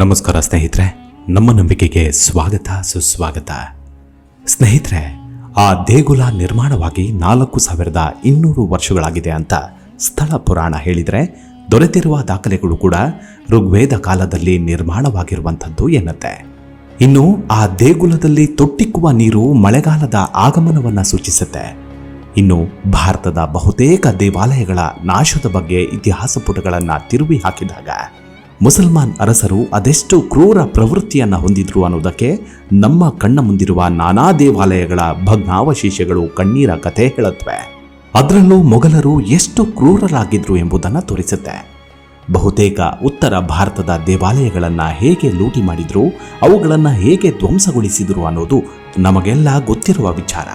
ನಮಸ್ಕಾರ ಸ್ನೇಹಿತರೆ, ನಮ್ಮ ನಂಬಿಕೆಗೆ ಸ್ವಾಗತ, ಸುಸ್ವಾಗತ. ಸ್ನೇಹಿತರೆ, ಆ ದೇಗುಲ ನಿರ್ಮಾಣವಾಗಿ ನಾಲ್ಕು ಸಾವಿರದ ಇನ್ನೂರು ವರ್ಷಗಳಾಗಿದೆ ಅಂತ ಸ್ಥಳ ಪುರಾಣ ಹೇಳಿದರೆ ದೊರೆತಿರುವ ದಾಖಲೆಗಳು ಕೂಡ ಋಗ್ವೇದ ಕಾಲದಲ್ಲಿ ನಿರ್ಮಾಣವಾಗಿರುವಂಥದ್ದು ಎನ್ನುತ್ತೆ. ಇನ್ನು ಆ ದೇಗುಲದಲ್ಲಿ ತೊಟ್ಟಿಕ್ಕುವ ನೀರು ಮಳೆಗಾಲದ ಆಗಮನವನ್ನು ಸೂಚಿಸುತ್ತೆ. ಇನ್ನು ಭಾರತದ ಬಹುತೇಕ ದೇವಾಲಯಗಳ ನಾಶದ ಬಗ್ಗೆ ಇತಿಹಾಸ ಪುಟಗಳನ್ನು ತಿರುವಿ ಹಾಕಿದಾಗ ಮುಸಲ್ಮಾನ್ ಅರಸರು ಅದೆಷ್ಟು ಕ್ರೂರ ಪ್ರವೃತ್ತಿಯನ್ನು ಹೊಂದಿದ್ರು ಅನ್ನೋದಕ್ಕೆ ನಮ್ಮ ಕಣ್ಣ ಮುಂದಿರುವ ನಾನಾ ದೇವಾಲಯಗಳ ಭಗ್ನಾವಶೇಷಗಳು ಕಣ್ಣೀರ ಕಥೆ ಹೇಳುತ್ತವೆ. ಅದರಲ್ಲೂ ಮೊಘಲರು ಎಷ್ಟು ಕ್ರೂರರಾಗಿದ್ರು ಎಂಬುದನ್ನು ತೋರಿಸುತ್ತೆ. ಬಹುತೇಕ ಉತ್ತರ ಭಾರತದ ದೇವಾಲಯಗಳನ್ನು ಹೇಗೆ ಲೂಟಿ ಮಾಡಿದ್ರು, ಅವುಗಳನ್ನು ಹೇಗೆ ಧ್ವಂಸಗೊಳಿಸಿದ್ರು ಅನ್ನೋದು ನಮಗೆಲ್ಲ ಗೊತ್ತಿರುವ ವಿಚಾರ.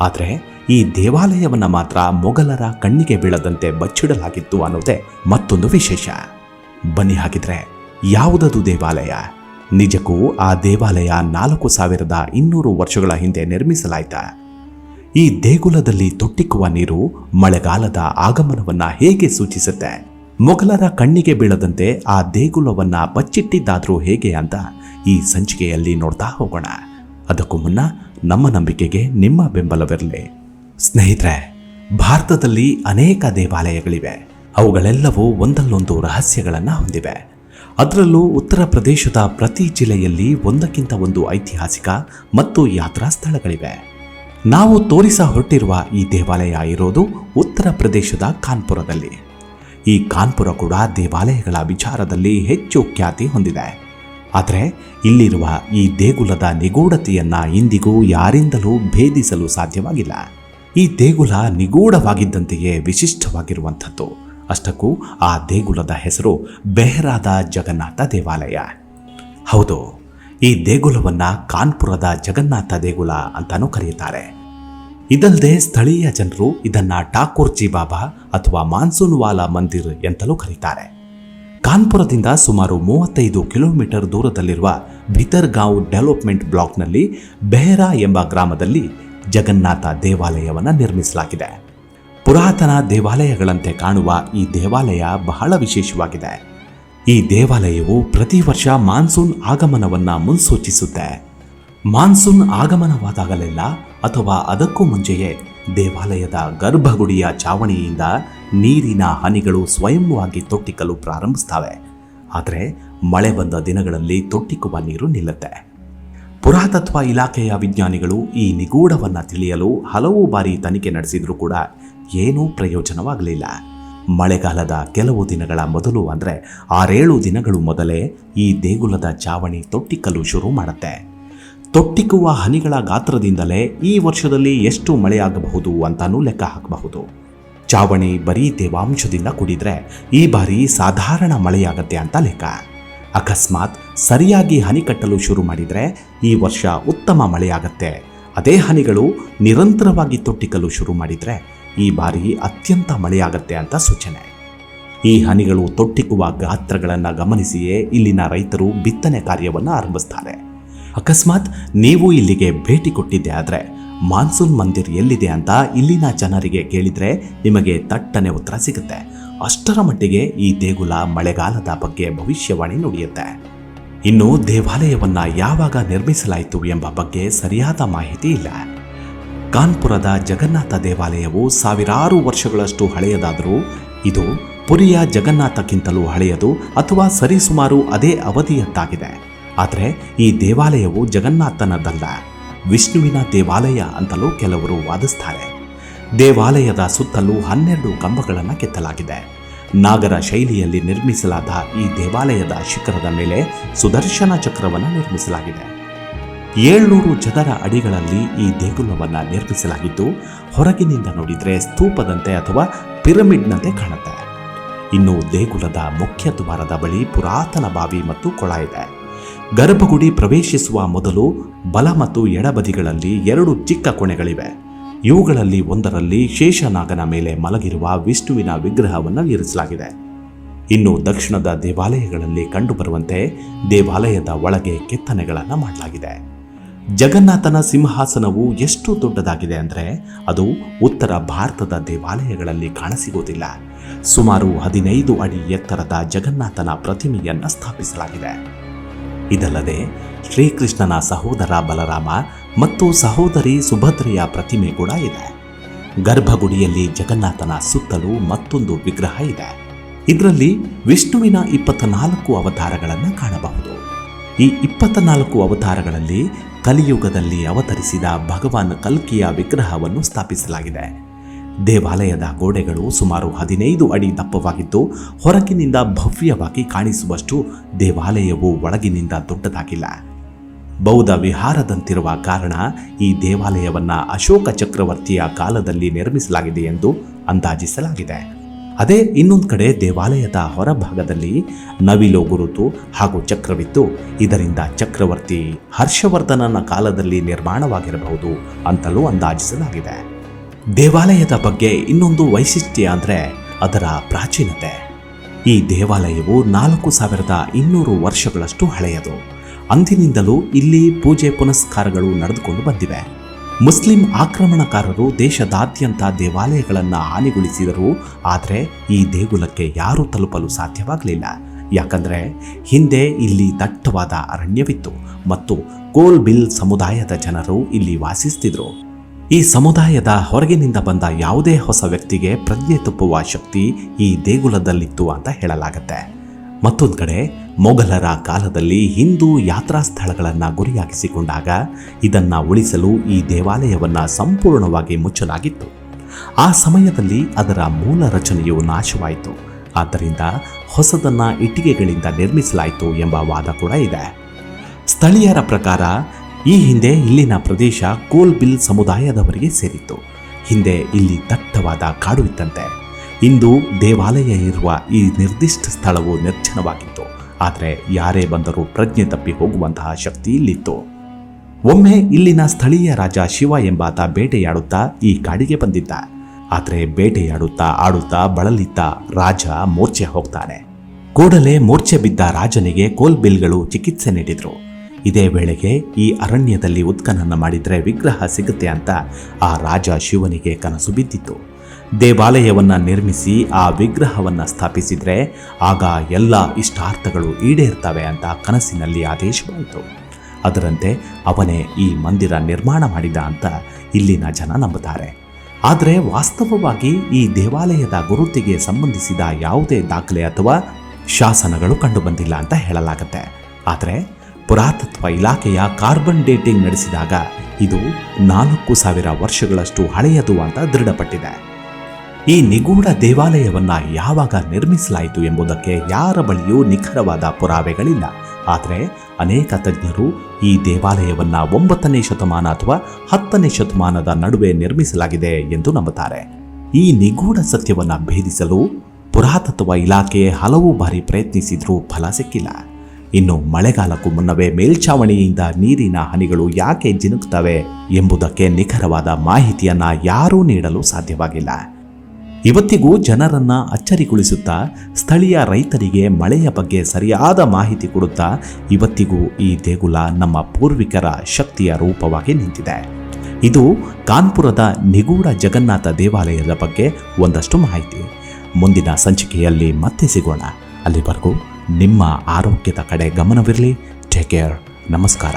ಆದರೆ ಈ ದೇವಾಲಯವನ್ನು ಮಾತ್ರ ಮೊಘಲರ ಕಣ್ಣಿಗೆ ಬೀಳದಂತೆ ಬಚ್ಚಿಡಲಾಗಿತ್ತು ಅನ್ನೋದೇ ಮತ್ತೊಂದು ವಿಶೇಷ. ಬನ್ನಿ ಹಾಗಿದ್ರೆ ಯಾವುದದು ದೇವಾಲಯ? ನಿಜಕ್ಕೂ ಆ ದೇವಾಲಯ ನಾಲ್ಕು ಸಾವಿರದ ಇನ್ನೂರು ವರ್ಷಗಳ ಹಿಂದೆ ನಿರ್ಮಿಸಲಾಯಿತ. ಈ ದೇಗುಲದಲ್ಲಿ ತೊಟ್ಟಿಕ್ಕುವ ನೀರು ಮಳೆಗಾಲದ ಆಗಮನವನ್ನ ಹೇಗೆ ಸೂಚಿಸುತ್ತೆ? ಮೊಘಲರ ಕಣ್ಣಿಗೆ ಬೀಳದಂತೆ ಆ ದೇಗುಲವನ್ನ ಬಚ್ಚಿಟ್ಟಿದ್ದಾದ್ರೂ ಹೇಗೆ ಅಂತ ಈ ಸಂಚಿಕೆಯಲ್ಲಿ ನೋಡ್ತಾ ಹೋಗೋಣ. ಅದಕ್ಕೂ ಮುನ್ನ ನಮ್ಮ ನಂಬಿಕೆಗೆ ನಿಮ್ಮ ಬೆಂಬಲವಿರಲಿ. ಸ್ನೇಹಿತರೆ, ಭಾರತದಲ್ಲಿ ಅನೇಕ ದೇವಾಲಯಗಳಿವೆ. ಅವುಗಳೆಲ್ಲವೂ ಒಂದಲ್ಲೊಂದು ರಹಸ್ಯಗಳನ್ನು ಹೊಂದಿವೆ. ಅದರಲ್ಲೂ ಉತ್ತರ ಪ್ರದೇಶದ ಪ್ರತಿ ಜಿಲ್ಲೆಯಲ್ಲಿ ಒಂದಕ್ಕಿಂತ ಒಂದು ಐತಿಹಾಸಿಕ ಮತ್ತು ಯಾತ್ರಾ ಸ್ಥಳಗಳಿವೆ ನಾವು ತೋರಿಸ ಹೊರಟಿರುವ ಈ ದೇವಾಲಯ ಇರೋದು ಉತ್ತರ ಪ್ರದೇಶದ ಕಾನ್ಪುರದಲ್ಲಿ. ಈ ಕಾನ್ಪುರ ಕೂಡ ದೇವಾಲಯಗಳ ವಿಚಾರದಲ್ಲಿ ಹೆಚ್ಚು ಖ್ಯಾತಿ ಹೊಂದಿದೆ. ಆದರೆ ಇಲ್ಲಿರುವ ಈ ದೇಗುಲದ ನಿಗೂಢತೆಯನ್ನು ಇಂದಿಗೂ ಯಾರಿಂದಲೂ ಭೇದಿಸಲು ಸಾಧ್ಯವಾಗಿಲ್ಲ. ಈ ದೇಗುಲ ನಿಗೂಢವಾಗಿದ್ದಂತೆಯೇ ವಿಶಿಷ್ಟವಾಗಿರುವಂಥದ್ದು. ಅಷ್ಟಕ್ಕೂ ಆ ದೇಗುಲದ ಹೆಸರು ಬೆಹರಾದ ಜಗನ್ನಾಥ ದೇವಾಲಯ. ಹೌದು, ಈ ದೇಗುಲವನ್ನು ಕಾನ್ಪುರದ ಜಗನ್ನಾಥ ದೇಗುಲ ಅಂತಾನೂ ಕರೆಯುತ್ತಾರೆ. ಇದಲ್ಲದೆ ಸ್ಥಳೀಯ ಜನರು ಇದನ್ನ ಠಾಕೂರ್ಜಿ ಬಾಬಾ ಅಥವಾ ಮಾನ್ಸೂನ್ ವಾಲಾ ಮಂದಿರ್ ಎಂತಲೂ ಕರೀತಾರೆ. ಕಾನ್ಪುರದಿಂದ ಸುಮಾರು ಮೂವತ್ತೈದು ಕಿಲೋಮೀಟರ್ ದೂರದಲ್ಲಿರುವ ಭಿತರ್ಗಾಂವ್ ಡೆವಲಪ್ಮೆಂಟ್ ಬ್ಲಾಕ್ನಲ್ಲಿ ಬೆಹರಾ ಎಂಬ ಗ್ರಾಮದಲ್ಲಿ ಜಗನ್ನಾಥ ದೇವಾಲಯವನ್ನು ನಿರ್ಮಿಸಲಾಗಿದೆ. ಪುರಾತನ ದೇವಾಲಯಗಳಂತೆ ಕಾಣುವ ಈ ದೇವಾಲಯ ಬಹಳ ವಿಶೇಷವಾಗಿದೆ. ಈ ದೇವಾಲಯವು ಪ್ರತಿ ವರ್ಷ ಮಾನ್ಸೂನ್ ಆಗಮನವನ್ನ ಮುನ್ಸೂಚಿಸುತ್ತೆ. ಮಾನ್ಸೂನ್ ಆಗಮನವಾದಾಗಲೆಲ್ಲ ಅಥವಾ ಅದಕ್ಕೂ ಮುಂಚೆಯೇ ದೇವಾಲಯದ ಗರ್ಭಗುಡಿಯ ಚಾವಣಿಯಿಂದ ನೀರಿನ ಹನಿಗಳು ಸ್ವಯಂವಾಗಿ ತೊಟ್ಟಿಕಲು ಪ್ರಾರಂಭಿಸ್ತವೆ. ಆದರೆ ಮಳೆ ಬಂದ ದಿನಗಳಲ್ಲಿ ತೊಟ್ಟಿಕ್ಕುವ ನೀರು ನಿಲ್ಲುತ್ತೆ. ಪುರಾತತ್ವ ಇಲಾಖೆಯ ವಿಜ್ಞಾನಿಗಳು ಈ ನಿಗೂಢವನ್ನು ತಿಳಿಯಲು ಹಲವು ಬಾರಿ ತನಿಖೆ ನಡೆಸಿದರೂ ಕೂಡ ಏನೂ ಪ್ರಯೋಜನವಾಗಲಿಲ್ಲ. ಮಳೆಗಾಲದ ಕೆಲವು ದಿನಗಳ ಮೊದಲು ಅಂದರೆ ಆರೇಳು ದಿನಗಳು ಮೊದಲೇ ಈ ದೇಗುಲದ ಚಾವಣಿ ತೊಟ್ಟಿಕ್ಕಲು ಶುರು ಮಾಡುತ್ತೆ. ತೊಟ್ಟಿಕ್ಕುವ ಹನಿಗಳ ಗಾತ್ರದಿಂದಲೇ ಈ ವರ್ಷದಲ್ಲಿ ಎಷ್ಟು ಮಳೆಯಾಗಬಹುದು ಅಂತಾನೂ ಲೆಕ್ಕ ಹಾಕಬಹುದು. ಚಾವಣಿ ಬರೀ ತೇವಾಂಶದಿಂದ ಕುಡಿದ್ರೆ ಈ ಬಾರಿ ಸಾಧಾರಣ ಮಳೆಯಾಗತ್ತೆ ಅಂತ ಲೆಕ್ಕ. ಅಕಸ್ಮಾತ್ ಸರಿಯಾಗಿ ಹನಿ ಕಟ್ಟಲು ಶುರು ಮಾಡಿದರೆ ಈ ವರ್ಷ ಉತ್ತಮ ಮಳೆಯಾಗತ್ತೆ. ಅದೇ ಹನಿಗಳು ನಿರಂತರವಾಗಿ ತೊಟ್ಟಿಕ್ಕಲು ಶುರು ಮಾಡಿದರೆ ಈ ಬಾರಿ ಅತ್ಯಂತ ಮಳೆಯಾಗತ್ತೆ ಅಂತ ಸೂಚನೆ. ಈ ಹನಿಗಳು ತೊಟ್ಟಿಕ್ಕುವ ಗಾತ್ರಗಳನ್ನು ಗಮನಿಸಿಯೇ ಇಲ್ಲಿನ ರೈತರು ಬಿತ್ತನೆ ಕಾರ್ಯವನ್ನು ಆರಂಭಿಸ್ತಾರೆ. ಅಕಸ್ಮಾತ್ ನೀವು ಇಲ್ಲಿಗೆ ಭೇಟಿ ಕೊಟ್ಟಿದ್ದೆ ಆದರೆ ಮಾನ್ಸೂನ್ ಮಂದಿರ್ ಎಲ್ಲಿದೆ ಅಂತ ಇಲ್ಲಿನ ಜನರಿಗೆ ಕೇಳಿದರೆ ನಿಮಗೆ ತಟ್ಟನೆ ಉತ್ತರ ಸಿಗುತ್ತೆ. ಅಷ್ಟರ ಮಟ್ಟಿಗೆ ಈ ದೇಗುಲ ಮಳೆಗಾಲದ ಬಗ್ಗೆ ಭವಿಷ್ಯವಾಣಿ ನುಡಿಯುತ್ತೆ. ಇನ್ನು ದೇವಾಲಯವನ್ನು ಯಾವಾಗ ನಿರ್ಮಿಸಲಾಯಿತು ಎಂಬ ಬಗ್ಗೆ ಸರಿಯಾದ ಮಾಹಿತಿ ಇಲ್ಲ. ಕಾನ್ಪುರದ ಜಗನ್ನಾಥ ದೇವಾಲಯವು ಸಾವಿರಾರು ವರ್ಷಗಳಷ್ಟು ಹಳೆಯದಾದರೂ, ಇದು ಪುರಿಯ ಜಗನ್ನಾಥಕ್ಕಿಂತಲೂ ಹಳೆಯದು ಅಥವಾ ಸರಿಸುಮಾರು ಅದೇ ಅವಧಿಯದ್ದಾಗಿದೆ. ಆದರೆ, ಈ ದೇವಾಲಯವು ಜಗನ್ನಾಥನದಲ್ಲ, ವಿಷ್ಣುವಿನ ದೇವಾಲಯ ಅಂತಲೂ ಕೆಲವರು ವಾದಿಸ್ತಾರೆ. ದೇವಾಲಯದ ಸುತ್ತಲೂ ಹನ್ನೆರಡು ಕಂಬಗಳನ್ನು ಕೆತ್ತಲಾಗಿದೆ. ನಾಗರ ಶೈಲಿಯಲ್ಲಿ ನಿರ್ಮಿಸಲಾದ ಈ ದೇವಾಲಯದ ಶಿಖರದ ಮೇಲೆ ಸುದರ್ಶನ ಚಕ್ರವನ್ನು ನಿರ್ಮಿಸಲಾಗಿದೆ. ಏಳ್ನೂರು ಚದರ ಅಡಿಗಳಲ್ಲಿ ಈ ದೇಗುಲವನ್ನು ನಿರ್ಮಿಸಲಾಗಿದ್ದು, ಹೊರಗಿನಿಂದ ನೋಡಿದರೆ ಸ್ತೂಪದಂತೆ ಅಥವಾ ಪಿರಮಿಡ್ನಂತೆ ಕಾಣುತ್ತೆ. ಇನ್ನು ದೇಗುಲದ ಮುಖ್ಯ ದ್ವಾರದ ಬಳಿ ಪುರಾತನ ಬಾವಿ ಮತ್ತು ಕೊಳ ಇದೆ. ಗರ್ಭಗುಡಿ ಪ್ರವೇಶಿಸುವ ಮೊದಲು ಬಲ ಮತ್ತು ಎಡಬದಿಗಳಲ್ಲಿ ಎರಡು ಚಿಕ್ಕ ಕೊಣೆಗಳಿವೆ. ಇವುಗಳಲ್ಲಿ ಒಂದರಲ್ಲಿ ಶೇಷನಾಗನ ಮೇಲೆ ಮಲಗಿರುವ ವಿಷ್ಣುವಿನ ವಿಗ್ರಹವನ್ನು ಇರಿಸಲಾಗಿದೆ. ಇನ್ನು ದಕ್ಷಿಣದ ದೇವಾಲಯಗಳಲ್ಲಿ ಕಂಡುಬರುವಂತೆ ದೇವಾಲಯದ ಒಳಗೆ ಕೆತ್ತನೆಗಳನ್ನು ಮಾಡಲಾಗಿದೆ. ಜಗನ್ನಾಥನ ಸಿಂಹಾಸನವು ಎಷ್ಟು ದೊಡ್ಡದಾಗಿದೆ ಅಂದರೆ ಅದು ಉತ್ತರ ಭಾರತದ ದೇವಾಲಯಗಳಲ್ಲಿ ಕಾಣಸಿಗುವುದಿಲ್ಲ ಸುಮಾರು ಹದಿನೈದು ಅಡಿ ಎತ್ತರದ ಜಗನ್ನಾಥನ ಪ್ರತಿಮೆಯನ್ನು ಸ್ಥಾಪಿಸಲಾಗಿದೆ. ಇದಲ್ಲದೆ ಶ್ರೀಕೃಷ್ಣನ ಸಹೋದರ ಬಲರಾಮ ಮತ್ತು ಸಹೋದರಿ ಸುಭದ್ರೆಯ ಪ್ರತಿಮೆ ಕೂಡ ಇದೆ. ಗರ್ಭಗುಡಿಯಲ್ಲಿ ಜಗನ್ನಾಥನ ಸುತ್ತಲೂ ಮತ್ತೊಂದು ವಿಗ್ರಹ ಇದೆ. ಇದರಲ್ಲಿ ವಿಷ್ಣುವಿನ ಇಪ್ಪತ್ತ ನಾಲ್ಕು ಅವತಾರಗಳನ್ನು ಕಾಣಬಹುದು. ಈ ಇಪ್ಪತ್ತ ನಾಲ್ಕು ಅವತಾರಗಳಲ್ಲಿ ಕಲಿಯುಗದಲ್ಲಿ ಅವತರಿಸಿದ ಭಗವಾನ್ ಕಲ್ಕಿಯ ವಿಗ್ರಹವನ್ನು ಸ್ಥಾಪಿಸಲಾಗಿದೆ. ದೇವಾಲಯದ ಗೋಡೆಗಳು ಸುಮಾರು ಹದಿನೈದು ಅಡಿ ದಪ್ಪವಾಗಿದ್ದು, ಹೊರಗಿನಿಂದ ಭವ್ಯವಾಗಿ ಕಾಣಿಸುವಷ್ಟು ದೇವಾಲಯವು ಒಳಗಿನಿಂದ ದೊಡ್ಡದಾಗಿಲ್ಲ. ಬೌದ್ಧ ವಿಹಾರದಂತಿರುವ ಕಾರಣ ಈ ದೇವಾಲಯವನ್ನು ಅಶೋಕ ಚಕ್ರವರ್ತಿಯ ಕಾಲದಲ್ಲಿ ನಿರ್ಮಿಸಲಾಗಿದೆ ಎಂದು ಅಂದಾಜಿಸಲಾಗಿದೆ. ಅದೇ ಇನ್ನೊಂದು ಕಡೆ ದೇವಾಲಯದ ಹೊರಭಾಗದಲ್ಲಿ ನವಿಲು ಗುರುತು ಹಾಗೂ ಚಕ್ರವಿತ್ತು. ಇದರಿಂದ ಚಕ್ರವರ್ತಿ ಹರ್ಷವರ್ಧನನ ಕಾಲದಲ್ಲಿ ನಿರ್ಮಾಣವಾಗಿರಬಹುದು ಅಂತಲೂ ಅಂದಾಜಿಸಲಾಗಿದೆ. ದೇವಾಲಯದ ಬಗ್ಗೆ ಇನ್ನೊಂದು ವೈಶಿಷ್ಟ್ಯ ಅಂದರೆ ಅದರ ಪ್ರಾಚೀನತೆ. ಈ ದೇವಾಲಯವು ನಾಲ್ಕು ಸಾವಿರದ ಇನ್ನೂರು ವರ್ಷಗಳಷ್ಟು ಹಳೆಯದು. ಅಂದಿನಿಂದಲೂ ಇಲ್ಲಿ ಪೂಜೆ ಪುನಸ್ಕಾರಗಳು ನಡೆದುಕೊಂಡು ಬಂದಿವೆ. ಮುಸ್ಲಿಂ ಆಕ್ರಮಣಕಾರರು ದೇಶದಾದ್ಯಂತ ದೇವಾಲಯಗಳನ್ನು ಹಾನಿಗೊಳಿಸಿದರು. ಆದರೆ ಈ ದೇಗುಲಕ್ಕೆ ಯಾರೂ ತಲುಪಲು ಸಾಧ್ಯವಾಗಲಿಲ್ಲ. ಯಾಕಂದರೆ ಹಿಂದೆ ಇಲ್ಲಿ ದಟ್ಟವಾದ ಅರಣ್ಯವಿತ್ತು ಮತ್ತು ಕೋಲ್ಬಿಲ್ ಸಮುದಾಯದ ಜನರು ಇಲ್ಲಿ ವಾಸಿಸ್ತಿದ್ರು. ಈ ಸಮುದಾಯದ ಹೊರಗಿನಿಂದ ಬಂದ ಯಾವುದೇ ಹೊಸ ವ್ಯಕ್ತಿಗೆ ಪ್ರಜ್ಞೆ ತುಪ್ಪುವ ಶಕ್ತಿ ಈ ದೇಗುಲದಲ್ಲಿತ್ತು ಅಂತ ಹೇಳಲಾಗತ್ತೆ. ಮತ್ತೊಂದು ಕಡೆ, ಮೊಘಲರ ಕಾಲದಲ್ಲಿ ಹಿಂದೂ ಯಾತ್ರಾ ಸ್ಥಳಗಳನ್ನು ಗುರಿಯಾಗಿಸಿಕೊಂಡಾಗ ಇದನ್ನು ಉಳಿಸಲು ಈ ದೇವಾಲಯವನ್ನು ಸಂಪೂರ್ಣವಾಗಿ ಮುಚ್ಚಲಾಗಿತ್ತು. ಆ ಸಮಯದಲ್ಲಿ ಅದರ ಮೂಲ ರಚನೆಯು ನಾಶವಾಯಿತು. ಆದ್ದರಿಂದ ಹೊಸದನ್ನು ಇಟ್ಟಿಗೆಗಳಿಂದ ನಿರ್ಮಿಸಲಾಯಿತು ಎಂಬ ವಾದ ಕೂಡ ಇದೆ. ಸ್ಥಳೀಯರ ಪ್ರಕಾರ, ಈ ಹಿಂದೆ ಇಲ್ಲಿನ ಪ್ರದೇಶ ಕೋಲ್ಬಿಲ್ ಸಮುದಾಯದವರಿಗೆ ಸೇರಿತ್ತು. ಹಿಂದೆ ಇಲ್ಲಿ ದಟ್ಟವಾದ ಕಾಡು ಇತ್ತಂತೆ. ಇಂದು ದೇವಾಲಯ ಇರುವ ಈ ನಿರ್ದಿಷ್ಟ ಸ್ಥಳವು ನಿರ್ಜನವಾಗಿತ್ತು. ಆದರೆ ಯಾರೇ ಬಂದರೂ ಪ್ರಜ್ಞೆ ತಪ್ಪಿ ಹೋಗುವಂತಹ ಶಕ್ತಿ ಇಲ್ಲಿತ್ತು. ಒಮ್ಮೆ ಇಲ್ಲಿನ ಸ್ಥಳೀಯ ರಾಜ ಶಿವ ಎಂಬಾತ ಬೇಟೆಯಾಡುತ್ತಾ ಈ ಕಾಡಿಗೆ ಬಂದಿದ್ದ. ಆದರೆ ಬೇಟೆಯಾಡುತ್ತಾ ಆಡುತ್ತಾ ಬಳಲಿದ್ದ ರಾಜ ಮೂರ್ಛೆ ಹೋಗ್ತಾನೆ. ಕೂಡಲೇ ಮೂರ್ಛೆ ಬಿದ್ದ ರಾಜನಿಗೆ ಕೋಲ್ಬಿಲ್ಗಳು ಚಿಕಿತ್ಸೆ ನೀಡಿದರು. ಇದೇ ವೇಳೆಗೆ ಈ ಅರಣ್ಯದಲ್ಲಿ ಉತ್ಖನನ ಮಾಡಿದರೆ ವಿಗ್ರಹ ಸಿಗುತ್ತೆ ಅಂತ ಆ ರಾಜ ಶಿವನಿಗೆ ಕನಸು ಬಿದ್ದಿತ್ತು. ದೇವಾಲಯವನ್ನ ನಿರ್ಮಿಸಿ ಆ ವಿಗ್ರಹವನ್ನ ಸ್ಥಾಪಿಸಿದರೆ ಆಗ ಎಲ್ಲ ಇಷ್ಟಾರ್ಥಗಳು ಈಡೇರ್ತವೆ ಅಂತ ಕನಸಿನಲ್ಲಿ ಆದೇಶವಾಯಿತು ಅದರಂತೆ ಅವನೇ ಈ ಮಂದಿರ ನಿರ್ಮಾಣ ಮಾಡಿದ ಅಂತ ಇಲ್ಲಿನ ಜನ ನಂಬುತ್ತಾರೆ. ಆದರೆ ವಾಸ್ತವವಾಗಿ ಈ ದೇವಾಲಯದ ಗುರುತಿಗೆ ಸಂಬಂಧಿಸಿದ ಯಾವುದೇ ದಾಖಲೆ ಅಥವಾ ಶಾಸನಗಳು ಕಂಡುಬಂದಿಲ್ಲ ಅಂತ ಹೇಳಲಾಗುತ್ತೆ. ಆದರೆ ಪುರಾತತ್ವ ಇಲಾಖೆಯ ಕಾರ್ಬನ್ ಡೇಟಿಂಗ್ ನಡೆಸಿದಾಗ ಇದು ನಾಲ್ಕು ಸಾವಿರ ವರ್ಷಗಳಷ್ಟು ಹಳೆಯದು ಅಂತ ದೃಢಪಟ್ಟಿದೆ. ಈ ನಿಗೂಢ ದೇವಾಲಯವನ್ನ ಯಾವಾಗ ನಿರ್ಮಿಸಲಾಯಿತು ಎಂಬುದಕ್ಕೆ ಯಾರ ಬಳಿಯೂ ನಿಖರವಾದ ಪುರಾವೆಗಳಿಲ್ಲ. ಆದರೆ ಅನೇಕ ತಜ್ಞರು ಈ ದೇವಾಲಯವನ್ನ ಒಂಬತ್ತನೇ ಶತಮಾನ ಅಥವಾ ಹತ್ತನೇ ಶತಮಾನದ ನಡುವೆ ನಿರ್ಮಿಸಲಾಗಿದೆ ಎಂದು ನಂಬುತ್ತಾರೆ. ಈ ನಿಗೂಢ ಸತ್ಯವನ್ನು ಭೇದಿಸಲು ಪುರಾತತ್ವ ಇಲಾಖೆ ಹಲವು ಬಾರಿ ಪ್ರಯತ್ನಿಸಿದರೂ ಫಲ ಸಿಕ್ಕಿಲ್ಲ. ಇನ್ನು ಮಳೆಗಾಲಕ್ಕೂ ಮುನ್ನವೇ ಮೇಲ್ಛಾವಣಿಯಿಂದ ನೀರಿನ ಹನಿಗಳು ಯಾಕೆ ಜಿನುಕ್ತವೆ ಎಂಬುದಕ್ಕೆ ನಿಖರವಾದ ಮಾಹಿತಿಯನ್ನ ಯಾರೂ ನೀಡಲು ಸಾಧ್ಯವಾಗಿಲ್ಲ. ಇವತ್ತಿಗೂ ಜನರನ್ನ ಅಚ್ಚರಿಗೊಳಿಸುತ್ತಾ ಸ್ಥಳೀಯ ರೈತರಿಗೆ ಮಳೆಯ ಬಗ್ಗೆ ಸರಿಯಾದ ಮಾಹಿತಿ ಕೊಡುತ್ತಾ ಇವತ್ತಿಗೂ ಈ ದೇಗುಲ ನಮ್ಮ ಪೂರ್ವಿಕರ ಶಕ್ತಿಯ ರೂಪವಾಗಿ ನಿಂತಿದೆ. ಇದು ಕಾನ್ಪುರದ ನಿಗೂಢ ಜಗನ್ನಾಥ ದೇವಾಲಯದ ಬಗ್ಗೆ ಒಂದಷ್ಟು ಮಾಹಿತಿ. ಮುಂದಿನ ಸಂಚಿಕೆಯಲ್ಲಿ ಮತ್ತೆ ಸಿಗೋಣ. ಅಲ್ಲಿವರೆಗೂ ನಿಮ್ಮ ಆರೋಗ್ಯದ ಕಡೆ ಗಮನವಿರಲಿ. ಟೇಕ್ ಕೇರ್ ನಮಸ್ಕಾರ.